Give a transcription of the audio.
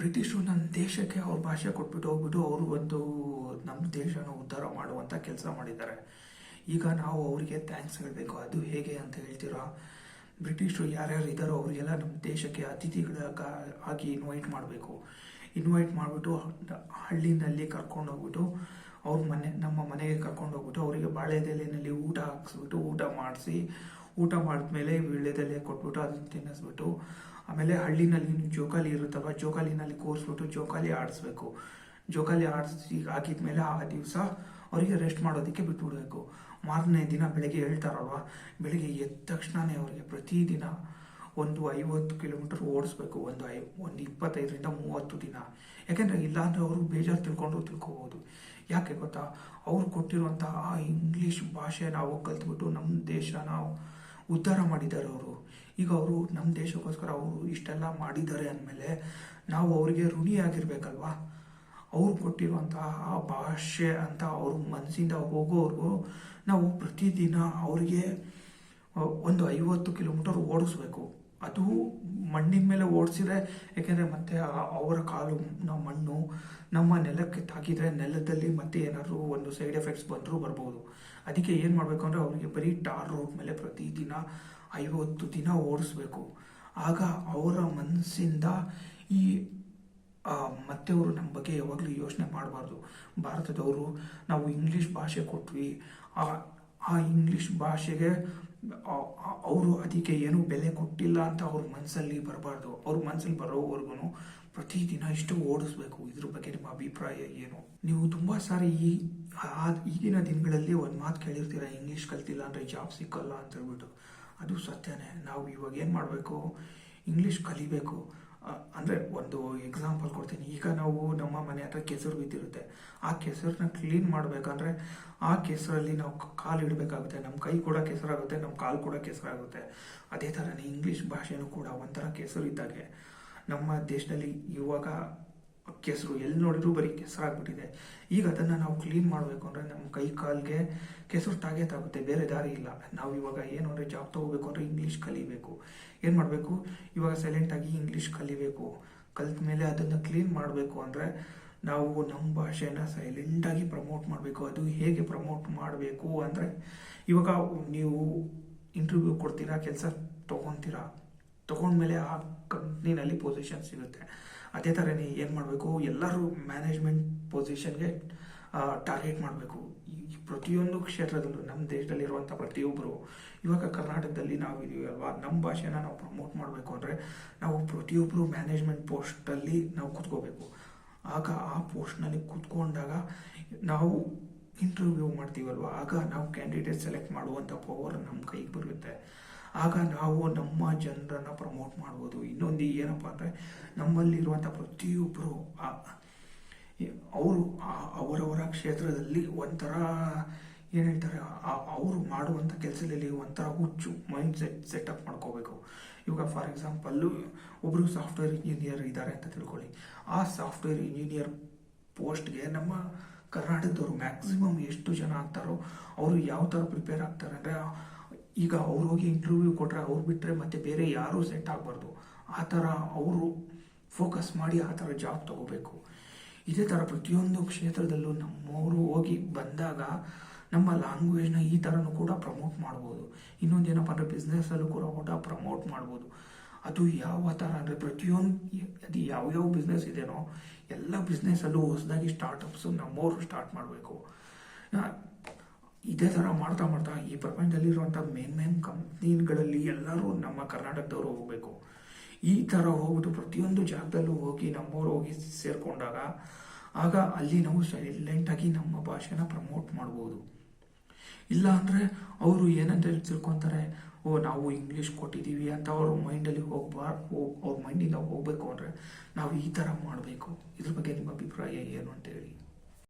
ಬ್ರಿಟಿಷರು ನನ್ನ ದೇಶಕ್ಕೆ ಅವ್ರ ಭಾಷೆ ಕೊಟ್ಬಿಟ್ಟು ಹೋಗ್ಬಿಟ್ಟು ಅವರು ಒಂದು ನಮ್ಮ ದೇಶನ ಉದ್ಧಾರ ಮಾಡುವಂಥ ಕೆಲಸ ಮಾಡಿದ್ದಾರೆ. ಈಗ ನಾವು ಅವರಿಗೆ ಥ್ಯಾಂಕ್ಸ್ ಹೇಳಬೇಕು. ಅದು ಹೇಗೆ ಅಂತ ಹೇಳ್ತೀರಾ? ಬ್ರಿಟಿಷರು ಯಾರ್ಯಾರು ಇದ್ದಾರೋ ಅವರಿಗೆಲ್ಲ ನಮ್ಮ ದೇಶಕ್ಕೆ ಅತಿಥಿಗಳ ಆಗಿ ಇನ್ವೈಟ್ ಮಾಡಬೇಕು. ಇನ್ವೈಟ್ ಮಾಡಿಬಿಟ್ಟು ಹಳ್ಳಿನಲ್ಲಿ ಕರ್ಕೊಂಡು ಹೋಗ್ಬಿಟ್ಟು ಅವ್ರ ಮನೆ, ನಮ್ಮ ಮನೆಗೆ ಕರ್ಕೊಂಡು ಹೋಗ್ಬಿಟ್ಟು ಅವರಿಗೆ ಬಾಳೆದೆಲೆಯಲ್ಲಿ ಊಟ ಹಾಕ್ಸ್ಬಿಟ್ಟು ಊಟ ಮಾಡಿಸಿ ಊಟ ಮಾಡಿದ್ಮೇಲೆ ವೀಳ್ಯದೆಲೆ ಕೊಟ್ಬಿಟ್ಟು ಅದನ್ನ ತಿನ್ನಿಸ್ಬಿಟ್ಟು, ಆಮೇಲೆ ಹಳ್ಳಿನಲ್ಲಿ ಜೋಕಾಲಿ ಇರುತ್ತವ ಜೋಕಾಲಿನಲ್ಲಿ ಕೂರಿಸ್ಬಿಟ್ಟು ಜೋಕಾಲಿ ಆಡಿಸ್ಬೇಕು. ಜೋಕಾಲಿ ಆಡಿಸಿ ಹಾಕಿದ್ಮೇಲೆ ಆ ದಿವಸ ಅವರಿಗೆ ರೆಸ್ಟ್ ಮಾಡೋದಕ್ಕೆ ಬಿಟ್ಟುಬಿಡಬೇಕು ಮಾರನೇ ದಿನ ಬೆಳಗ್ಗೆ ಹೇಳ್ತಾರಲ್ವ, ಬೆಳಗ್ಗೆ ಎದ್ದ ತಕ್ಷಣವೇ ಅವರಿಗೆ ಪ್ರತಿದಿನ ಒಂದು ಐವತ್ತು ಕಿಲೋಮೀಟರ್ ಓಡಿಸ್ಬೇಕು, ಒಂದು ಐ, ಒಂದು ಇಪ್ಪತ್ತೈದರಿಂದ ಮೂವತ್ತು ದಿನ. ಯಾಕೆಂದರೆ ಇಲ್ಲಾಂದರೆ ಅವರು ಬೇಜಾರು ತಿಳ್ಕೊಂಡು ತಿಳ್ಕೊಬೋದು. ಯಾಕೆ ಗೊತ್ತಾ? ಅವ್ರು ಕೊಟ್ಟಿರುವಂಥ ಆ ಇಂಗ್ಲೀಷ್ ಭಾಷೆ ನಾವು ಕಲ್ತ್ಬಿಟ್ಟು ನಮ್ಮ ದೇಶನ ಉದ್ಧಾರ ಮಾಡಿದ್ದಾರೆ ಅವರು. ಈಗ ಅವರು ನಮ್ಮ ದೇಶಕ್ಕೋಸ್ಕರ ಅವರು ಇಷ್ಟೆಲ್ಲ ಮಾಡಿದ್ದಾರೆ ಅಂದಮೇಲೆ ನಾವು ಅವರಿಗೆ ಋಣಿಯಾಗಿರ್ಬೇಕಲ್ವಾ? ಅವ್ರು ಕೊಟ್ಟಿರುವಂತಹ ಆ ಭಾಷೆ ಅಂತ ಅವ್ರ ಮನಸ್ಸಿಂದ ಹೋಗೋವರೆಗೂ ನಾವು ಪ್ರತಿದಿನ ಅವರಿಗೆ ಒಂದು ಐವತ್ತು ಕಿಲೋಮೀಟರ್ ಓಡಿಸ್ಬೇಕು. ಅದು ಮಣ್ಣಿನ ಮೇಲೆ ಓಡಿಸಿದ್ರೆ, ಏಕೆಂದರೆ ಮತ್ತೆ ಅವರ ಕಾಲು ನಾವು ಮಣ್ಣು ನಮ್ಮ ನೆಲಕ್ಕೆ ತಾಕಿದರೆ ನೆಲದಲ್ಲಿ ಮತ್ತೆ ಏನಾದರೂ ಒಂದು ಸೈಡ್ ಎಫೆಕ್ಟ್ಸ್ ಬಂದರೂ ಬರ್ಬೋದು. ಅದಕ್ಕೆ ಏನು ಮಾಡಬೇಕು ಅಂದರೆ ಅವರಿಗೆ ಬರೀ ಟಾರ್ ರೋಡ್ ಮೇಲೆ ಪ್ರತಿದಿನ ಐವತ್ತು ದಿನ ಓಡಿಸ್ಬೇಕು. ಆಗ ಅವರ ಮನಸ್ಸಿಂದ ಈ ಮತ್ತೆ ಅವರು ನಮ್ಮ ಬಗ್ಗೆ ಯಾವಾಗಲೂ ಯೋಚನೆ ಮಾಡಬಾರ್ದು. ಭಾರತದವರು ನಾವು ಇಂಗ್ಲೀಷ್ ಭಾಷೆ ಕೊಟ್ವಿ. ಆ ಆ ಇಂಗ್ಲೀಷ್ ಭಾಷೆಗೆ ಅವರು ಅದಕ್ಕೆ ಏನೂ ಬೆಲೆ ಕೊಟ್ಟಿಲ್ಲ ಅಂತ ಅವ್ರ ಮನಸ್ಸಲ್ಲಿ ಬರಬಾರ್ದು. ಅವ್ರ ಮನಸ್ಸಲ್ಲಿ ಬರೋವರೆಗೂ ಪ್ರತಿದಿನ ಇಷ್ಟು ಓಡಿಸ್ಬೇಕು. ಇದ್ರ ಬಗ್ಗೆ ನಿಮ್ಮ ಅಭಿಪ್ರಾಯ ಏನು? ನೀವು ತುಂಬ ಸಾರಿ ಈ ಈಗಿನ ದಿನಗಳಲ್ಲಿ ಒಂದು ಮಾತು ಕೇಳಿರ್ತೀರ? ಇಂಗ್ಲೀಷ್ ಕಲ್ತಿಲ್ಲ ಅಂದರೆ ಜಾಬ್ ಸಿಕ್ಕಲ್ಲ ಅಂತ ಹೇಳ್ಬಿಟ್ಟು. ಅದು ಸತ್ಯನೇ. ನಾವು ಇವಾಗ ಏನು ಮಾಡಬೇಕು? ಇಂಗ್ಲೀಷ್ ಕಲಿಬೇಕು. ಅಂದ್ರೆ ಒಂದು ಎಕ್ಸಾಂಪಲ್ ಕೊಡ್ತೀನಿ. ಈಗ ನಾವು ನಮ್ಮ ಮನೆ ಹತ್ರ ಕೆಸರು ಬಿದ್ದಿರುತ್ತೆ. ಆ ಕೆಸರನ್ನ ಕ್ಲೀನ್ ಮಾಡಬೇಕಂದ್ರೆ ಆ ಕೆಸರಲ್ಲಿ ನಾವು ಕಾಲು ಇಡಬೇಕಾಗುತ್ತೆ. ನಮ್ಮ ಕೈ ಕೂಡ ಕೆಸರಾಗುತ್ತೆ ನಮ್ಮ ಕಾಲು ಕೂಡ ಕೆಸರಾಗುತ್ತೆ. ಅದೇ ಥರನೇ ಇಂಗ್ಲೀಷ್ ಭಾಷೆನೂ ಕೂಡ ಒಂಥರ ಕೆಸರು ಇದ್ದಾಗೆ ನಮ್ಮ ದೇಶದಲ್ಲಿ ಇವಾಗ ಕೆಸರು ಎಲ್ಲಿ ನೋಡಿದ್ರು ಬರೀ ಕೆಸರಾಗ್ಬಿಟ್ಟಿದೆ. ಈಗ ಅದನ್ನು ನಾವು ಕ್ಲೀನ್ ಮಾಡಬೇಕು ಅಂದರೆ ನಮ್ಮ ಕೈ ಕಾಲ್ಗೆ ಕೆಸರು ತಾಗೇ ತಾಗುತ್ತೆ ಬೇರೆ ದಾರಿ ಇಲ್ಲ. ನಾವು ಇವಾಗ ಏನು ಅಂದರೆ ಜಾಬ್ ತಗೋಬೇಕು ಅಂದರೆ ಇಂಗ್ಲೀಷ್ ಕಲಿಬೇಕು. ಏನು ಮಾಡಬೇಕು? ಇವಾಗ ಸೈಲೆಂಟಾಗಿ ಇಂಗ್ಲೀಷ್ ಕಲಿಬೇಕು. ಕಲಿತ ಮೇಲೆ ಅದನ್ನು ಕ್ಲೀನ್ ಮಾಡಬೇಕು ಅಂದರೆ ನಾವು ನಮ್ಮ ಭಾಷೆನ ಸೈಲೆಂಟಾಗಿ ಪ್ರಮೋಟ್ ಮಾಡಬೇಕು. ಅದು ಹೇಗೆ ಪ್ರಮೋಟ್ ಮಾಡಬೇಕು ಅಂದರೆ ಇವಾಗ ನೀವು ಇಂಟರ್ವ್ಯೂ ಕೊಡ್ತೀರಾ, ಕೆಲಸ ತೊಗೊತೀರಾ? ತೊಗೊಂಡ್ಮೇಲೆ ಆ ಕಂಪ್ನಿನಲ್ಲಿ ಪೊಸಿಷನ್ ಸಿಗುತ್ತೆ. ಅದೇ ಥರನೇ ಏನು ಮಾಡಬೇಕು? ಎಲ್ಲರೂ ಮ್ಯಾನೇಜ್ಮೆಂಟ್ ಪೊಸಿಷನ್ಗೆ ಟಾರ್ಗೆಟ್ ಮಾಡಬೇಕು. ಈ ಪ್ರತಿಯೊಂದು ಕ್ಷೇತ್ರದಲ್ಲೂ ನಮ್ಮ ದೇಶದಲ್ಲಿರುವಂಥ ಪ್ರತಿಯೊಬ್ಬರು ಇವಾಗ ಕರ್ನಾಟಕದಲ್ಲಿ ನಾವು ಇದೀವಿ ಅಲ್ವಾ? ನಮ್ಮ ಭಾಷೆನ ನಾವು ಪ್ರಮೋಟ್ ಮಾಡಬೇಕು ಅಂದರೆ ನಾವು ಪ್ರತಿಯೊಬ್ಬರು ಮ್ಯಾನೇಜ್ಮೆಂಟ್ ಪೋಸ್ಟಲ್ಲಿ ನಾವು ಕೂತ್ಕೋಬೇಕು. ಆಗ ಆ ಪೋಸ್ಟ್ನಲ್ಲಿ ಕೂತ್ಕೊಂಡಾಗ ನಾವು ಇಂಟರ್ವ್ಯೂ ಮಾಡ್ತೀವಲ್ವ? ಆಗ ನಾವು ಕ್ಯಾಂಡಿಡೇಟ್ ಸೆಲೆಕ್ಟ್ ಮಾಡುವಂಥ ಪವರ್ ನಮ್ಮ ಕೈಗೆ ಬರುತ್ತೆ. ಆಗ ನಾವು ನಮ್ಮ ಜನರನ್ನು ಪ್ರಮೋಟ್ ಮಾಡ್ಬೋದು. ಇನ್ನೊಂದು ಏನಪ್ಪ ಅಂದರೆ ನಮ್ಮಲ್ಲಿರುವಂಥ ಪ್ರತಿಯೊಬ್ಬರು ಅವರು ಅವರವರ ಕ್ಷೇತ್ರದಲ್ಲಿ ಒಂಥರ ಏನು ಹೇಳ್ತಾರೆ ಅವರು ಮಾಡುವಂಥ ಕೆಲಸದಲ್ಲಿ ಒಂಥರ ಹುಚ್ಚು ಮೈಂಡ್ ಸೆಟ್ ಸೆಟಪ್ ಮಾಡ್ಕೋಬೇಕು. ಇವಾಗ ಫಾರ್ ಎಕ್ಸಾಂಪಲ್ಲು ಒಬ್ಬರು ಸಾಫ್ಟ್ವೇರ್ ಇಂಜಿನಿಯರ್ ಇದ್ದಾರೆ ಅಂತ ತಿಳ್ಕೊಳ್ಳಿ. ಆ ಸಾಫ್ಟ್ವೇರ್ ಇಂಜಿನಿಯರ್ ಪೋಸ್ಟ್ಗೆ ನಮ್ಮ ಕರ್ನಾಟಕದವರು ಮ್ಯಾಕ್ಸಿಮಮ್ ಎಷ್ಟು ಜನ ಆಗ್ತಾರೋ ಅವರು ಯಾವ ಥರ ಪ್ರಿಪೇರ್ ಆಗ್ತಾರೆ ಅಂದರೆ ಈಗ ಅವ್ರು ಹೋಗಿ ಇಂಟರ್ವ್ಯೂ ಕೊಟ್ಟರೆ ಅವ್ರು ಬಿಟ್ಟರೆ ಮತ್ತೆ ಬೇರೆ ಯಾರೂ ಸೆಟ್ ಆಗಬಾರ್ದು. ಆ ಥರ ಅವರು ಫೋಕಸ್ ಮಾಡಿ ಆ ಥರ ಜಾಬ್ ತಗೋಬೇಕು. ಇದೇ ಥರ ಪ್ರತಿಯೊಂದು ಕ್ಷೇತ್ರದಲ್ಲೂ ನಮ್ಮವರು ಹೋಗಿ ಬಂದಾಗ ನಮ್ಮ ಲ್ಯಾಂಗ್ವೇಜ್ನ ಈ ಥರನೂ ಕೂಡ ಪ್ರಮೋಟ್ ಮಾಡ್ಬೋದು. ಇನ್ನೊಂದು ಏನಪ್ಪ ಅಂದರೆ ಬಿಸ್ನೆಸ್ಸಲ್ಲೂ ಕೂಡ ಕೂಡ ಪ್ರಮೋಟ್ ಮಾಡ್ಬೋದು. ಅದು ಯಾವ ಥರ ಅಂದರೆ ಪ್ರತಿಯೊಂದು ಅದು ಯಾವ್ಯಾವ ಬಿಸ್ನೆಸ್ ಇದೆಯೋ ಎಲ್ಲ ಬಿಸ್ನೆಸ್ಸಲ್ಲೂ ಹೊಸದಾಗಿ ಸ್ಟಾರ್ಟಪ್ಸು ನಮ್ಮವರು ಸ್ಟಾರ್ಟ್ ಮಾಡಬೇಕು. ಇದೇ ಥರ ಮಾಡ್ತಾ ಮಾಡ್ತಾ ಈ ಪ್ರಪಂಚದಲ್ಲಿರುವಂಥ ಮೇನ್ ಮೇನ್ ಕಂಪ್ನಿಗಳಲ್ಲಿ ಎಲ್ಲರೂ ನಮ್ಮ ಕರ್ನಾಟಕದವರು ಹೋಗಬೇಕು. ಈ ಥರ ಹೋಗ್ಬಿಟ್ಟು ಪ್ರತಿಯೊಂದು ಜಾಗದಲ್ಲೂ ಹೋಗಿ ನಮ್ಮವರು ಹೋಗಿ ಸೇರಿಕೊಂಡಾಗ ಆಗ ಅಲ್ಲಿ ನಾವು ಸೈಲೆಂಟಾಗಿ ನಮ್ಮ ಭಾಷೆನ ಪ್ರಮೋಟ್ ಮಾಡ್ಬೋದು. ಇಲ್ಲ ಅಂದರೆ ಅವರು ಏನಂತ ತಿಳ್ಕೊತಾರೆ, ಓ ನಾವು ಇಂಗ್ಲೀಷ್ ಕೊಟ್ಟಿದ್ದೀವಿ ಅಂತ ಅವ್ರ ಮೈಂಡಲ್ಲಿ ಹೋಗ್ಬಾರ್ ಹೋ ಅವ್ರ ಮೈಂಡಿಂದ ಹೋಗಬೇಕು ಅಂದರೆ ನಾವು ಈ ಥರ ಮಾಡಬೇಕು. ಇದ್ರ ಬಗ್ಗೆ ನಿಮ್ಮ ಅಭಿಪ್ರಾಯ ಏನು ಅಂತ ಹೇಳಿ